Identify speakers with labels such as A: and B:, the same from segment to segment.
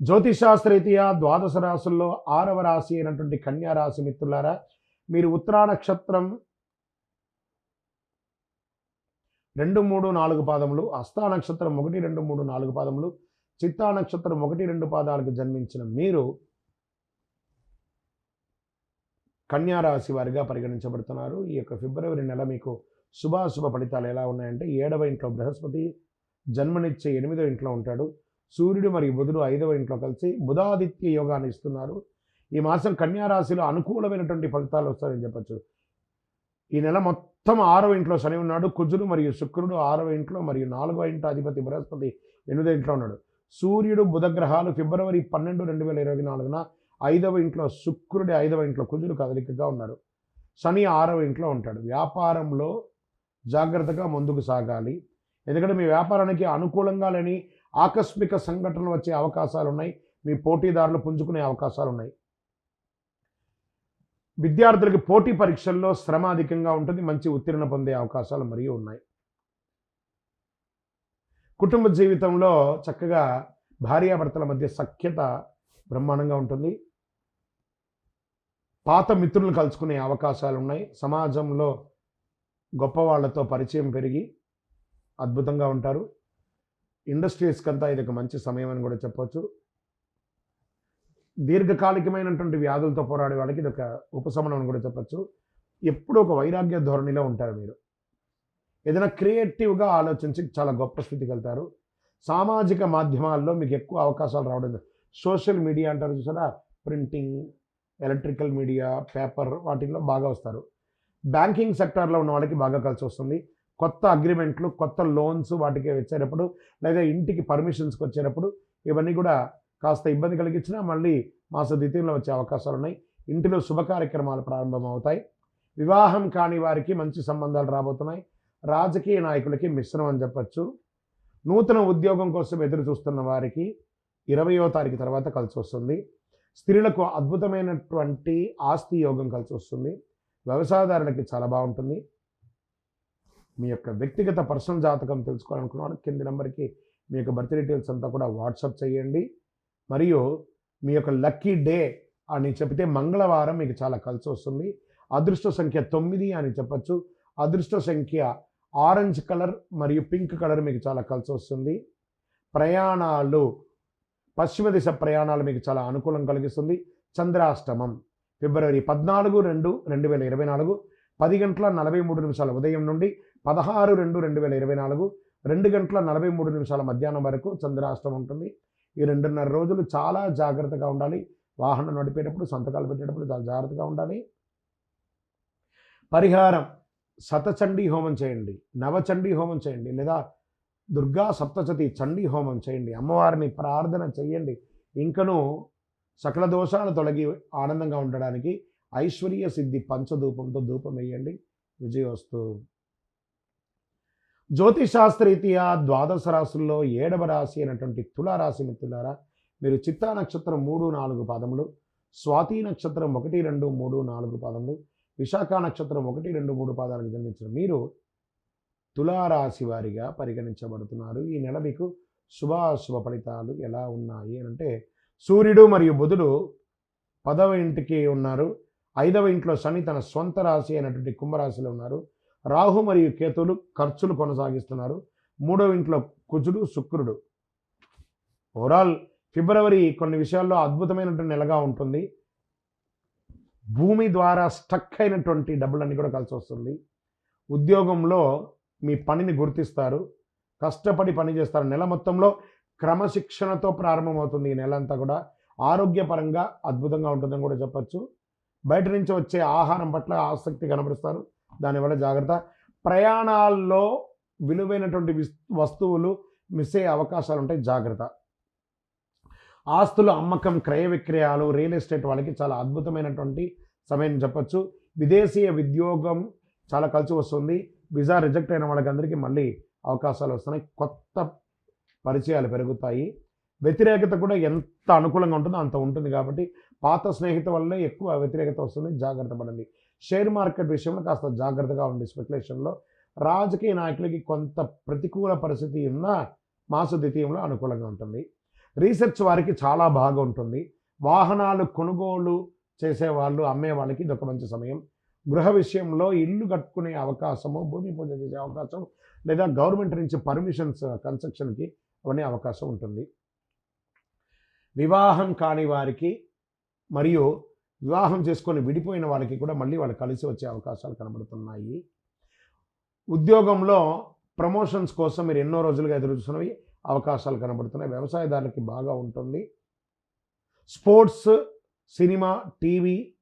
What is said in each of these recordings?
A: జ్యోతిషాస్త్రరీత్యా ద్వాదశ రాశుల్లో ఆరవ రాశి అయినటువంటి కన్యారాశి మిత్రులారా మీరు ఉత్తరా నక్షత్రం రెండు మూడు నాలుగు పాదములు హస్తా నక్షత్రం ఒకటి రెండు మూడు నాలుగు పాదములు చిత్తా నక్షత్రం ఒకటి రెండు పాదాలకు జన్మించిన మీరు కన్యారాశి వారిగా పరిగణించబడుతున్నారు. ఈ యొక్క ఫిబ్రవరి నెల మీకు శుభాశుభ ఫలితాలు ఎలా ఉన్నాయంటే ఏడవ ఇంట్లో బృహస్పతి జన్మనిచ్చే ఎనిమిదో ఇంట్లో ఉంటాడు. సూర్యుడు మరియు బుధుడు ఐదవ ఇంట్లో కలిసి బుధాదిత్య యోగాన్ని ఇస్తున్నారు. ఈ మాసం కన్యారాశిలో అనుకూలమైనటువంటి ఫలితాలు వస్తాయని చెప్పచ్చు. ఈ నెల మొత్తం ఆరవ ఇంట్లో శని ఉన్నాడు. కుజుడు మరియు శుక్రుడు ఆరవ ఇంట్లో మరియు నాలుగవ ఇంట్లో అధిపతి బృహస్పతి ఎనిమిదో ఇంట్లో ఉన్నాడు. సూర్యుడు బుధగ్రహాలు ఫిబ్రవరి పన్నెండు రెండు వేల ఇరవై నాలుగున ఐదవ ఇంట్లో శుక్రుడి ఐదవ ఇంట్లో కుజుడు కదలికగా ఉన్నారు. శని ఆరవ ఇంట్లో ఉంటాడు. వ్యాపారంలో జాగ్రత్తగా ముందుకు సాగాలి. ఎందుకంటే మీ వ్యాపారానికి అనుకూలంగా లేని ఆకస్మిక సంఘటనలు వచ్చే అవకాశాలు ఉన్నాయి మీ పోటీదారులు పుంజుకునే అవకాశాలు ఉన్నాయి విద్యార్థులకి పోటీ పరీక్షల్లో శ్రమ అధికంగా ఉంటుంది. మంచి ఉత్తీర్ణ పొందే అవకాశాలు మరియు ఉన్నాయి. కుటుంబ జీవితంలో చక్కగా భార్యాభర్తల మధ్య సఖ్యత బ్రహ్మాండంగా ఉంటుంది. పాత మిత్రులను కలుసుకునే అవకాశాలు ఉన్నాయి సమాజంలో గొప్ప వాళ్ళతో పరిచయం పెరిగి అద్భుతంగా ఉంటారు. ఇండస్ట్రీస్కి అంతా ఇది ఒక మంచి సమయం అని కూడా చెప్పవచ్చు దీర్ఘకాలికమైనటువంటి వ్యాధులతో పోరాడే వాళ్ళకి ఇది ఒక ఉపశమనం అని కూడా చెప్పచ్చు. ఎప్పుడూ ఒక వైరాగ్య ధోరణిలో ఉంటారు మీరు. ఏదైనా క్రియేటివ్గా ఆలోచించి చాలా గొప్ప స్థితికి వెళ్తారు సామాజిక మాధ్యమాల్లో మీకు ఎక్కువ అవకాశాలు రావడం సోషల్ మీడియా అంటారు చూసారా? ప్రింటింగ్ ఎలక్ట్రికల్ మీడియా పేపర్ వాటిల్లో బాగా వస్తారు. బ్యాంకింగ్ సెక్టార్లో ఉన్న వాళ్ళకి బాగా కలిసి వస్తుంది కొత్త అగ్రిమెంట్లు కొత్త లోన్స్ వాటికి వచ్చేటప్పుడు లేదా ఇంటికి పర్మిషన్స్కి వచ్చేటప్పుడు ఇవన్నీ కూడా కాస్త ఇబ్బంది కలిగించినా మళ్ళీ మాస ద్వితీయంలో వచ్చే అవకాశాలు ఉన్నాయి. ఇంటిలో శుభ కార్యక్రమాలు ప్రారంభమవుతాయి. వివాహం కాని వారికి మంచి సంబంధాలు రాబోతున్నాయి. రాజకీయ నాయకులకి మిశ్రమం అని చెప్పచ్చు. నూతన ఉద్యోగం కోసం ఎదురు చూస్తున్న వారికి ఇరవయో తారీఖు తర్వాత కలిసి వస్తుంది. స్త్రీలకు అద్భుతమైనటువంటి ఆస్తి యోగం కలిసి వస్తుంది. వ్యవసాయదారులకి చాలా బాగుంటుంది. మీ యొక్క వ్యక్తిగత పర్సనల్ జాతకం తెలుసుకోవాలనుకున్నాను కింది నెంబర్కి మీ యొక్క బర్త్ డీటెయిల్స్ అంతా కూడా వాట్సాప్ చేయండి. మరియు మీ యొక్క లక్కీ డే అని చెప్తే మంగళవారం మీకు చాలా కలిసి వస్తుంది. అదృష్ట సంఖ్య తొమ్మిది అని చెప్పచ్చు. అదృష్ట సంఖ్య ఆరెంజ్ కలర్ మరియు పింక్ కలర్ మీకు చాలా కలిసి వస్తుంది. ప్రయాణాలు పశ్చిమ దిశ ప్రయాణాలు మీకు చాలా అనుకూలం కలిగిస్తుంది. చంద్రాష్టమం ఫిబ్రవరి పద్నాలుగు రెండు రెండు వేల ఇరవై నాలుగు పది గంటల నలభై మూడు నిమిషాల ఉదయం నుండి పదహారు రెండు రెండు వేల ఇరవై నాలుగు రెండు గంటల నలభై మూడు నిమిషాల మధ్యాహ్నం వరకు చంద్రాష్టం ఉంటుంది. ఈ రెండున్నర రోజులు చాలా జాగ్రత్తగా ఉండాలి. వాహనం నడిపేటప్పుడు సంతకాలు పెట్టేటప్పుడు చాలా జాగ్రత్తగా ఉండాలి. పరిహారం శతచండీ హోమం చేయండి. నవచండీ హోమం చేయండి. లేదా దుర్గా సప్తచతి చండీ హోమం చేయండి. అమ్మవారిని ప్రార్థన చేయండి ఇంకనూ సకల దోషాలు తొలగి ఆనందంగా ఉండడానికి ఐశ్వర్య సిద్ధి పంచధూపంతో ధూపం వేయండి. విజయోస్తు జ్యోతిశాస్త్రరీత్యా ద్వాదశ రాశుల్లో ఏడవ రాశి అయినటువంటి తులారాశి మిత్రులారా మీరు చిత్తా నక్షత్రం మూడు నాలుగు పాదములు స్వాతి నక్షత్రం ఒకటి రెండు మూడు నాలుగు పాదములు విశాఖ నక్షత్రం ఒకటి రెండు మూడు పాదాలకు జన్మించిన మీరు తులారాశి వారిగా పరిగణించబడుతున్నారు. ఈ నెల మీకు శుభాశుభ ఫలితాలు ఎలా ఉన్నాయి అని అంటే సూర్యుడు మరియు బుధుడు పదవ ఇంటికి ఉన్నారు. ఐదవ ఇంట్లో శని తన స్వంత రాశి అయినటువంటి కుంభరాశిలో ఉన్నారు. రాహు మరియు కేతులు ఖర్చులు కొనసాగిస్తున్నారు. మూడవ ఇంట్లో కుజుడు శుక్రుడు. ఓవరాల్ ఫిబ్రవరి కొన్ని విషయాల్లో అద్భుతమైనటువంటి నెలగా ఉంటుంది. భూమి ద్వారా స్టక్ అయినటువంటి డబ్బులన్నీ కూడా కలిసి వస్తుంది. ఉద్యోగంలో మీ పనిని గుర్తిస్తారు. కష్టపడి పని చేస్తారు. నెల మొత్తంలో క్రమశిక్షణతో ప్రారంభమవుతుంది ఈ నెల అంతా కూడా. ఆరోగ్యపరంగా అద్భుతంగా ఉంటుందని కూడా చెప్పచ్చు. బయట నుంచి వచ్చే ఆహారం పట్ల ఆసక్తి కనబరుస్తారు. దానివల్ల జాగ్రత్త. ప్రయాణాల్లో విలువైనటువంటి వస్తువులు మిస్ అయ్యే అవకాశాలు ఉంటాయి జాగ్రత్త. ఆస్తుల అమ్మకం క్రయ విక్రయాలు రియల్ ఎస్టేట్ వాళ్ళకి చాలా అద్భుతమైనటువంటి సమయం చెప్పచ్చు. విదేశీయ ఉద్యోగం చాలా కలిసి వస్తుంది. విజా రిజెక్ట్ అయిన వాళ్ళకందరికీ మళ్ళీ అవకాశాలు వస్తున్నాయి. కొత్త పరిచయాలు పెరుగుతాయి. వ్యతిరేకత కూడా ఎంత అనుకూలంగా ఉంటుందో అంత ఉంటుంది కాబట్టి పాత స్నేహిత వల్లే ఎక్కువ వ్యతిరేకత వస్తుంది. జాగ్రత్త పడండి. షేర్ మార్కెట్ విషయంలో కాస్త జాగ్రత్తగా ఉండి స్పెక్యులేషన్లో రాజకీయ నాయకులకి కొంత ప్రతికూల పరిస్థితి ఉన్న మాస ద్వితీయంలో అనుకూలంగా ఉంటుంది. రీసెర్చ్ వారికి చాలా బాగా ఉంటుంది. వాహనాలు కొనుగోలు చేసే వాళ్ళు అమ్మే వాళ్ళకి ఇది ఒక మంచి సమయం. గృహ విషయంలో ఇల్లు కట్టుకునే అవకాశము భూమి పూజ చేసే అవకాశం లేదా గవర్నమెంట్ నుంచి పర్మిషన్స్ కన్స్ట్రక్షన్కి అవన్నీ అవకాశం ఉంటుంది. వివాహం కాని వారికి మరియు వివాహం చేసుకొని విడిపోయిన వాళ్ళకి కూడా మళ్ళీ వాళ్ళు కలిసి వచ్చే అవకాశాలు కనబడుతున్నాయి. ఉద్యోగంలో ప్రమోషన్స్ కోసం మీరు ఎన్నో రోజులుగా ఎదురు చూస్తున్నవి అవకాశాలు కనబడుతున్నాయి. వ్యవసాయదారులకి బాగా ఉంటుంది. స్పోర్ట్స్ సినిమా టీవీ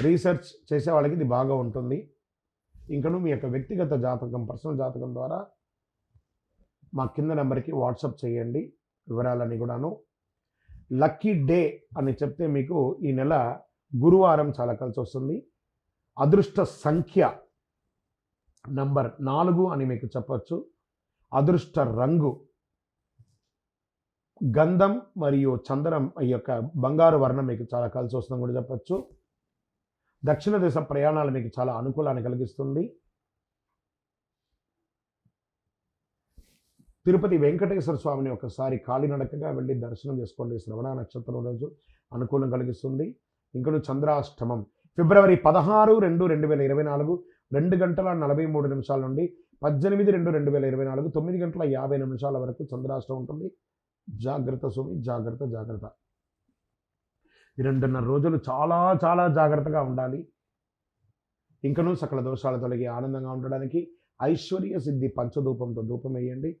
A: రీసెర్చ్ చేసే వాళ్ళకి ఇది బాగా ఉంటుంది. ఇంకను మీ యొక్క వ్యక్తిగత జాతకం పర్సనల్ జాతకం ద్వారా మా కింద నెంబర్కి వాట్సప్ చేయండి. వివరాలన్నీ కూడాను లక్కీ డే అని చెప్తే మీకు ఈ నెల గురువారం చాలా కలిసి వస్తుంది అదృష్ట సంఖ్య నంబర్ నాలుగు అని మీకు చెప్పచ్చు. అదృష్ట రంగు గంధం మరియు చందనం ఈ యొక్క బంగారు వర్ణం మీకు చాలా కలిసి వస్తుందని కూడా చెప్పచ్చు. దక్షిణ దేశ ప్రయాణాలు మీకు చాలా అనుకూలాన్ని కలిగిస్తుంది. తిరుపతి వెంకటేశ్వర స్వామిని ఒకసారి కాలినడకగా వెళ్ళి దర్శనం చేసుకోండి. శ్రవణ నక్షత్రం రోజు అనుకూలం కలిగిస్తుంది. ఇంకను చంద్రాష్టమం. ఫిబ్రవరి పదహారు రెండు రెండు వేల ఇరవై నాలుగు రెండు గంటల నలభై మూడు నిమిషాల నుండి పద్దెనిమిది రెండు రెండు వేల ఇరవై నాలుగు తొమ్మిది గంటల యాభై నిమిషాల వరకు చంద్రాష్టమం ఉంటుంది. జాగ్రత్త స్వామి జాగ్రత్త జాగ్రత్త. ఈ రెండున్నర రోజులు చాలా చాలా జాగ్రత్తగా ఉండాలి. ఇంకనూ సకల దోషాలు తొలగి ఆనందంగా ఉండడానికి ఐశ్వర్య సిద్ధి పంచధూపంతో ధూపం వేయండి.